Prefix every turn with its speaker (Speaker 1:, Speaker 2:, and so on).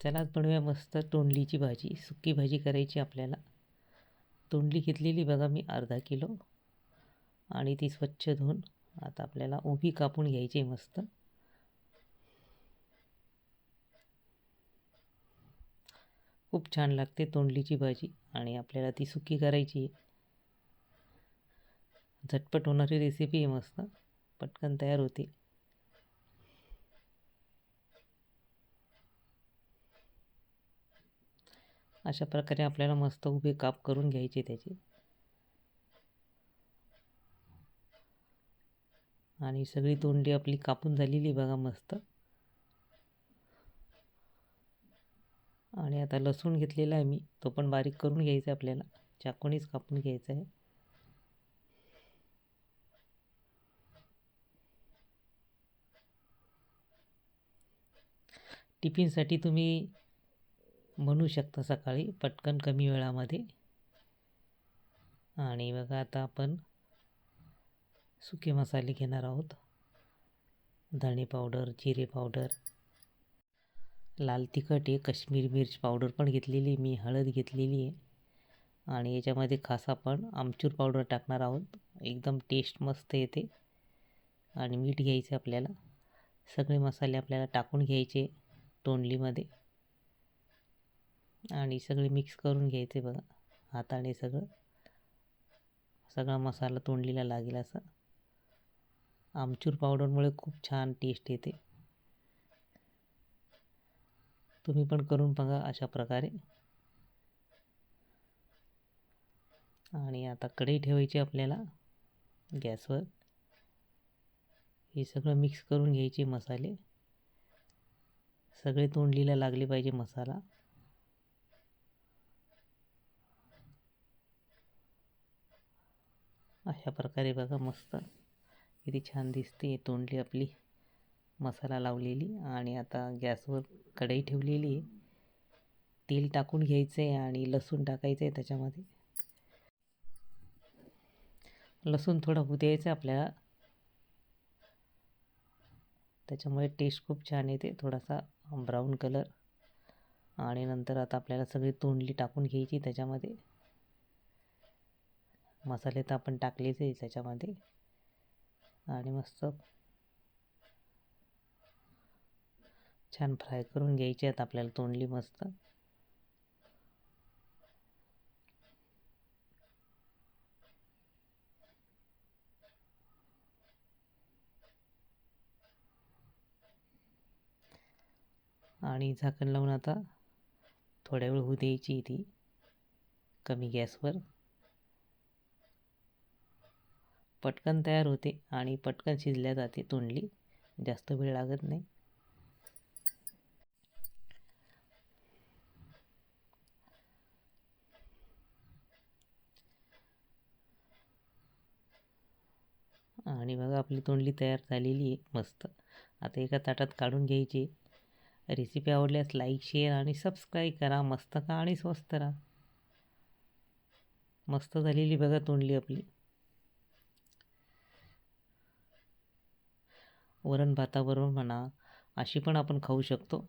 Speaker 1: चला बनवूया मस्त तोंडलीची भाजी सुकी भाजी करायची आपल्याला. तोंडली घेतलेली बघा मी अर्धा किलो. आणि ती स्वच्छ धुवून आता आपल्याला उभी कापून घ्यायची मस्त. खूप छान लागते तोंडलीची भाजी आणि आपल्याला ती सुकी करायची झटपट होणारी रेसिपी आहे मस्त. पटकन तयार होते. अशा प्रकारे आपल्याला मस्त उभे काप करून घ्यायचे त्याचे. आणि सगळी तोंडी आपली कापून झालेली बघा मस्त. आणि आता लसूण घेतलेला आहे मी तो पण बारीक करून घ्यायचा आहे आपल्याला. चाकूनीच कापून घ्यायचा आहे. टिफिनसाठी तुम्ही बनवू शकता सकाळी पटकन कमी वेळामध्ये. आणि बघा आता आपण सुके मसाले घेणार आहोत. धणे पावडर जिरे पावडर लाल तिखट आहे कश्मीरी मिर्च पावडर पण घेतलेली मी हळद घेतलेली आहे. आणि याच्यामध्ये खास आपण आमचूर पावडर टाकणार आहोत. एकदम टेस्ट मस्त येते. आणि मीठ घ्यायचे आपल्याला. सगळे मसाले आपल्याला टाकून घ्यायचे तोंडलीमध्ये. आणि सगळे मिक्स करून घ्यायचे बघा. हाताने सगळं. सगळा मसाला तोंडलीला लागेल असं. आमचूर पावडरमुळे खूप छान टेस्ट येते. तुम्ही पण करून बघा अशा प्रकारे. आणि आता कढई ठेवायची आपल्याला. गॅसवर. हे सगळं मिक्स करून घ्यायचे मसाले. सगळे तोंडलीला लागले पाहिजे मसाला. अशा प्रकारे बघा मस्त. किती छान दिसते तोंडली आपली. मसाला लावलेली आणि आता गॅसवर कढई ठेवलेली. आहे तेल टाकून घ्यायचं आहे आणि लसूण टाकायचं आहे त्याच्यामध्ये. लसूण थोडा होऊ द्यायचं आपल्याला. त्याच्यामुळे टेस्ट खूप छान येते. थोडासा ब्राऊन कलर आणि नंतर आता आपल्याला सगळी तोंडली टाकून घ्यायची त्याच्यामध्ये. मसाले तर आपण टाकलेच आहे त्याच्यामध्ये. आणि मस्त छान फ्राय करून घ्यायचे आहेत आपल्याला तोंडली मस्त. आणि झाकण लावून आता थोड्या वेळ होऊ द्यायची ती. कमी गॅसवर. पटकन तयार होते आणि पटकन शिजल्या जाते तोंडली. जास्त वेळ लागत नाही. आणि बघा आपली तोंडली तयार झालेली आहे. मस्त. आता एका ताटात काढून घ्यायची. रेसिपी आवडल्यास लाईक शेअर आणि सबस्क्राईब करा. मस्त का आणि स्वस्त राहा. मस्त झालेली बघा तोंडली आपली. वरण भाताबरोबर म्हणा अशी पण आपण खाऊ शकतो.